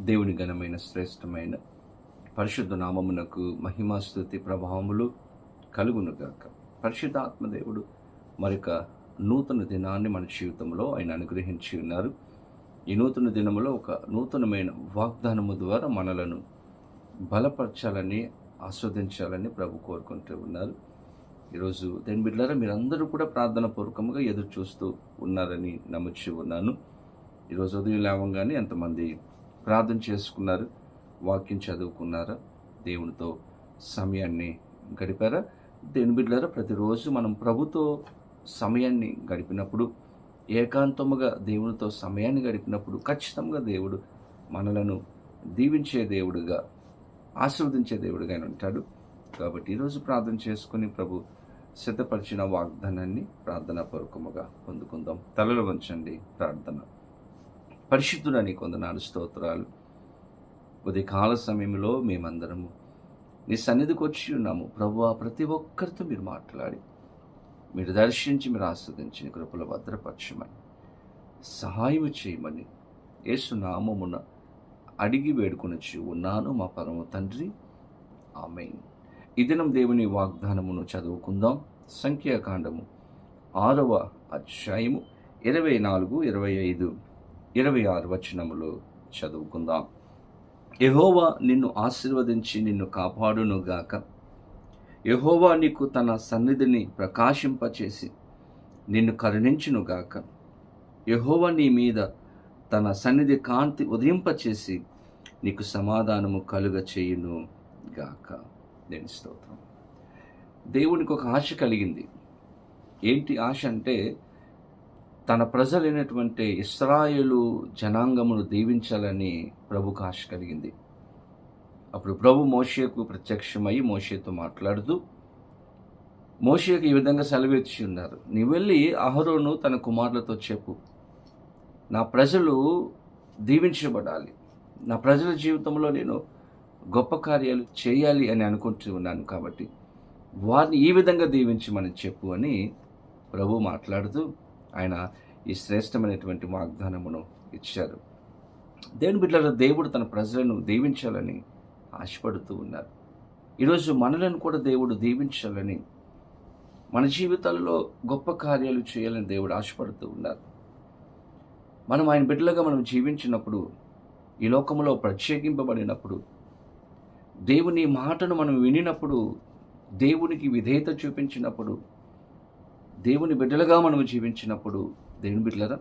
దేవుని ఘనమైన శ్రేష్టమైన పరిశుద్ధ నామమునకు మహిమాస్తుతి ప్రభావములు కలుగునుగాక పరిశుద్ధాత్మ దేవుడు మరొక నూతన దినాన్ని మన జీవితంలో ఆయన అనుగ్రహించి ఉన్నారు. ఈ నూతన దినములో ఒక నూతనమైన వాగ్దానము ద్వారా మనలను బలపరచాలని ఆస్వాదించాలని ప్రభు కోరుకుంటూ ఉన్నారు. ఈరోజు దేని బిడ్డారా మీరందరూ కూడా ప్రార్థన పూర్వకంగా ఎదురు చూస్తూ ఉన్నారని నమ్ముచి ఉన్నాను. ఈరోజు ఉదయం లేవంగానే ఎంతమంది ప్రార్థన చేసుకున్నారు వాక్యం చదువుకున్నారా దేవునితో సమయాన్ని గడిపారా? దేని బిడ్డారా ప్రతిరోజు మనం ప్రభుతో సమయాన్ని గడిపినప్పుడు ఏకాంతముగా దేవునితో సమయాన్ని గడిపినప్పుడు ఖచ్చితంగా దేవుడు మనలను దీవించే దేవుడుగా ఆశీర్వదించే దేవుడుగా ఆయన ఉంటాడు. కాబట్టి ఈరోజు ప్రార్థన చేసుకుని ప్రభు సిద్ధపరిచిన వాగ్దానాన్ని ప్రార్థనా పూర్వకముగా పొందుకుందాం. తలలు వంచండి ప్రార్థన. పరిశుద్ధుడని కొందనాలు స్తోత్రాలు. ఉదయకాల సమయంలో మేమందరము నీ సన్నిధికి వచ్చి ఉన్నాము. ప్రభు ప్రతి ఒక్కరితో మీరు మాట్లాడి మీరు దర్శించి మీరు ఆస్వాదించిన నీ కృపల భద్రపరచమని సహాయం చేయమని యేసు నామమున అడిగి వేడుకొనిచ్చి ఉన్నాను మా పరమ తండ్రి. ఆమె ఈ దినం దేవుని వాగ్దానమును చదువుకుందాం. సంఖ్యాకాండము ఆరవ అధ్యాయము ఇరవై నాలుగు ఇరవై ఐదు. ఇరవై ఆరు వచనములు చదువుకుందాం. యహోవా నిన్ను ఆశీర్వదించి నిన్ను కాపాడునుగాక యహోవా నీకు తన సన్నిధిని ప్రకాశింపచేసి నిన్ను కరుణించునుగాక యహోవా నీ మీద తన సన్నిధి కాంతి ఉదయింపచేసి నీకు సమాధానము కలుగ చేయును గాక. నేను స్తోత్రం. దేవునికి ఒక ఆశ కలిగింది. ఏంటి ఆశ అంటే తన ప్రజలైనటువంటి ఇస్రాయేలు జనాంగమును దీవించాలని ప్రభుకు ఆశ కలిగింది. అప్పుడు ప్రభు మోషేకు ప్రత్యక్షమై మోషేతో మాట్లాడుతూ మోషేకు ఈ విధంగా సెలవిచ్చి ఉన్నారు. నీ వెళ్ళి అహరోను తన కుమారులతో చెప్పు. నా ప్రజలు దీవించబడాలి. నా ప్రజల జీవితంలో నేను గొప్ప కార్యాలు చేయాలి అని అనుకుంటూ ఉన్నాను కాబట్టి వారిని ఈ విధంగా దీవించమని చెప్పు అని ప్రభు మాట్లాడుతూ ఆయన ఈ శ్రేష్టమైనటువంటి వాగ్దానమును ఇచ్చారు. దేవుని బిడ్డల దేవుడు తన ప్రజలను దీవించాలని ఆశపడుతూ ఉన్నారు. ఈరోజు మనలను కూడా దేవుడు దీవించాలని మన జీవితాలలో గొప్ప కార్యాలు చేయాలని దేవుడు ఆశపడుతూ ఉన్నారు. మనం ఆయన బిడ్డలుగా మనం జీవించినప్పుడు ఈ లోకంలో ప్రత్యేకింపబడినప్పుడు దేవుని మాటను మనం వినినప్పుడు దేవునికి విధేయత చూపించినప్పుడు దేవుని బిడ్డలుగా మనం జీవించినప్పుడు దేవుని బిడ్డలరా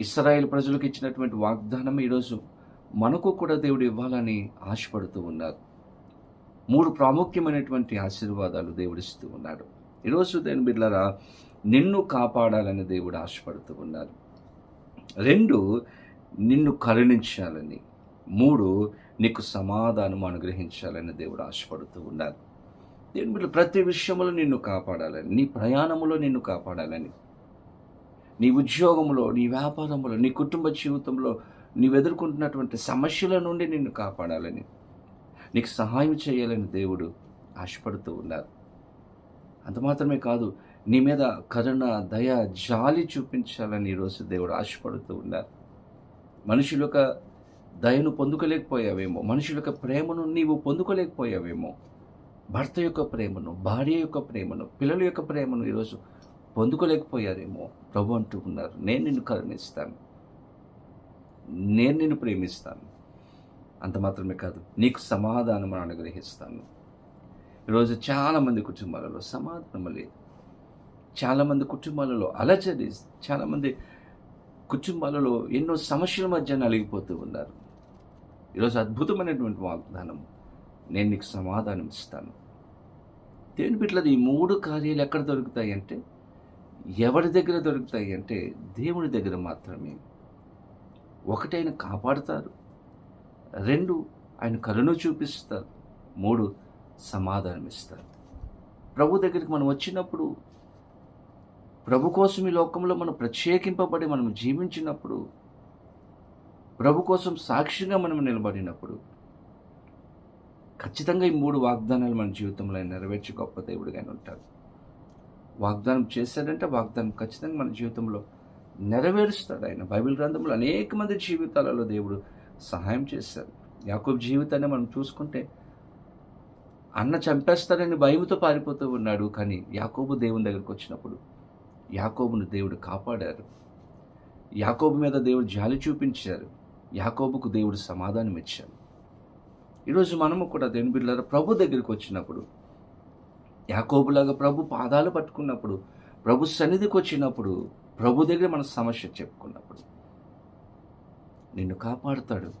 ఇస్రాయేల్ ప్రజలకు ఇచ్చినటువంటి వాగ్దానం ఈరోజు మనకు కూడా దేవుడు ఇవ్వాలని ఆశపడుతూ ఉన్నారు. మూడు ప్రాముఖ్యమైనటువంటి ఆశీర్వాదాలు దేవుడిస్తూ ఉన్నాడు. ఈరోజు దేవుని బిడ్డలరా నిన్ను కాపాడాలని దేవుడు ఆశపడుతూ ఉన్నారు. రెండు నిన్ను కరుణించాలని. మూడు నీకు సమాధానం అనుగ్రహించాలని దేవుడు ఆశపడుతూ ఉన్నారు. దేవుని బిడ్డ ప్రతి విషయంలో నిన్ను కాపాడాలని నీ ప్రయాణంలో నిన్ను కాపాడాలని నీ ఉద్యోగంలో నీ వ్యాపారంలో నీ కుటుంబ జీవితంలో నీవు ఎదుర్కొంటున్నటువంటి సమస్యల నుండి నిన్ను కాపాడాలని నీకు సహాయం చేయాలని దేవుడు ఆశపడుతూ ఉన్నారు. అంత మాత్రమే కాదు నీ మీద కరుణ దయ జాలి చూపించాలని ఈరోజు దేవుడు ఆశపడుతూ ఉన్నారు. మనుషుల యొక్క దయను పొందుకోలేకపోయావేమో మనుషుల యొక్క ప్రేమను నీవు పొందుకోలేకపోయావేమో భర్త యొక్క ప్రేమను భార్య యొక్క ప్రేమను పిల్లల యొక్క ప్రేమను ఈరోజు పొందుకోలేకపోయారేమో ప్రభు అంటూ ఉన్నారు నేను నిన్ను కరుణిస్తాను. నేను నిన్ను ప్రేమిస్తాను. అంత మాత్రమే కాదు నీకు సమాధానం అనుగ్రహిస్తాను. ఈరోజు చాలామంది కుటుంబాలలో సమాధానం లేదు. చాలామంది కుటుంబాలలో అలచడి చాలామంది కుటుంబాలలో ఎన్నో సమస్యల మధ్య నలిగిపోతూ ఉన్నారు. ఈరోజు అద్భుతమైనటువంటి వాగ్దానం నేను నీకు సమాధానం ఇస్తాను. దేవుని బిడ్డలది ఈ మూడు కార్యాలు ఎక్కడ దొరుకుతాయి అంటే ఎవరి దగ్గర దొరుకుతాయి అంటే దేవుని దగ్గర మాత్రమే. ఒకటైన కాపాడుతారు. రెండు ఆయన కరుణ చూపిస్తారు. మూడు సమాధానం ఇస్తారు ప్రభు దగ్గరికి మనం వచ్చినప్పుడు ప్రభు కోసం ఈ లోకంలో మనం ప్రత్యేకింపబడి మనం జీవించినప్పుడు ప్రభు కోసం సాక్షిగా మనం నిలబడినప్పుడు ఖచ్చితంగా ఈ మూడు వాగ్దానాలు మన జీవితంలో ఆయన నెరవేర్చి గొప్ప దేవుడిగా ఉంటారు వాగ్దానం చేశాడంటే వాగ్దానం ఖచ్చితంగా మన జీవితంలో నెరవేరుస్తాడు ఆయన. బైబిల్ గ్రంథంలో అనేక మంది జీవితాలలో దేవుడు సహాయం చేశారు యాకోబు జీవితాన్ని మనం చూసుకుంటే అన్న చంపేస్తాడని భయంతో పారిపోతూ ఉన్నాడు కానీ యాకోబు దేవుని దగ్గరికి వచ్చినప్పుడు యాకోబును దేవుడు కాపాడారు. యాకోబు మీద దేవుడు జాలి చూపించారు. యాకోబుకు దేవుడు సమాధానం ఇచ్చారు. ఈరోజు మనము కూడా దేవుని బిడ్డలారా ప్రభు దగ్గరికి వచ్చినప్పుడు యాకోబులాగా ప్రభు పాదాలు పట్టుకున్నప్పుడు ప్రభు సన్నిధికి వచ్చినప్పుడు ప్రభు దగ్గర మన సమస్య చెప్పుకున్నప్పుడు నిన్ను కాపాడుతాడు.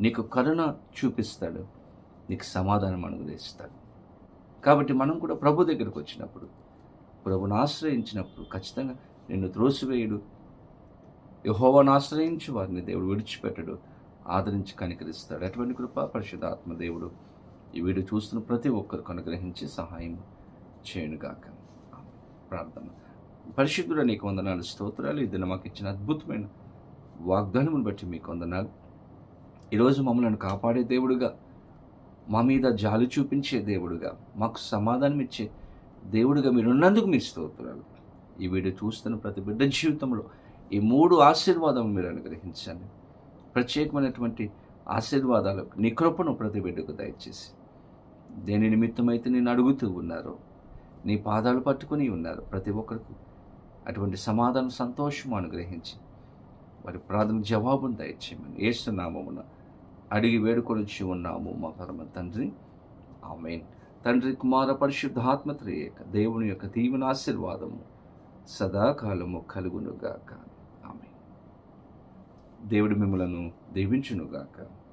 నీకు కరుణ చూపిస్తాడు. నీకు సమాధానం అనుగ్రహిస్తాడు. కాబట్టి మనం కూడా ప్రభు దగ్గరికి వచ్చినప్పుడు ప్రభుని ఆశ్రయించినప్పుడు ఖచ్చితంగా నిన్ను త్రోసివేయుడు. యహోవాను ఆశ్రయించి వారిని దేవుడు విడిచిపెట్టడు. ఆదరించి కనికరిస్తాడు. అటువంటి కృప పరిశుధాత్మ దేవుడు ఈ వీడియో చూస్తున్న ప్రతి ఒక్కరికి అనుగ్రహించి సహాయం చేయనుగాక. ప్రార్థన. పరిశుద్ధుడ నీకు వందనాలు స్తోత్రాలు. ఇది మాకు ఇచ్చిన అద్భుతమైన వాగ్దానమును బట్టి మీకు వందనాలు. ఈరోజు మమ్మల్ని కాపాడే దేవుడుగా మా మీద జాలి చూపించే దేవుడుగా మాకు సమాధానం ఇచ్చే దేవుడిగా మీరున్నందుకు మీ మీరు స్తోత్రాలు. ఈ వీడియో చూస్తున్న ప్రతి బిడ్డ జీవితంలో ఈ మూడు ఆశీర్వాదం మీరు అనుగ్రహించండి. ప్రత్యేకమైనటువంటి ఆశీర్వాదాలు నీ కృపను ప్రతి బిడ్డకు దయచేసి దేని నిమిత్తమైతే నేను అడుగుతూ ఉన్నారు నీ పాదాలు పట్టుకుని ఉన్నారు ప్రతి ఒక్కరికి. అటువంటి సమాధానం సంతోషం అనుగ్రహించి వారి ప్రార్థన జవాబును దయచేయమని ఏసునామమున అడిగి వేడుకొనిచ్చి ఉన్నాము మా పరమ తండ్రి. ఆమెన్. తండ్రి కుమార పరిశుద్ధాత్మత్రయేక దేవుని యొక్క దీవెన ఆశీర్వాదము సదాకాలము కలుగునుగాక. ఆమె దేవుడు మిమ్మలను దీవించునుగాక.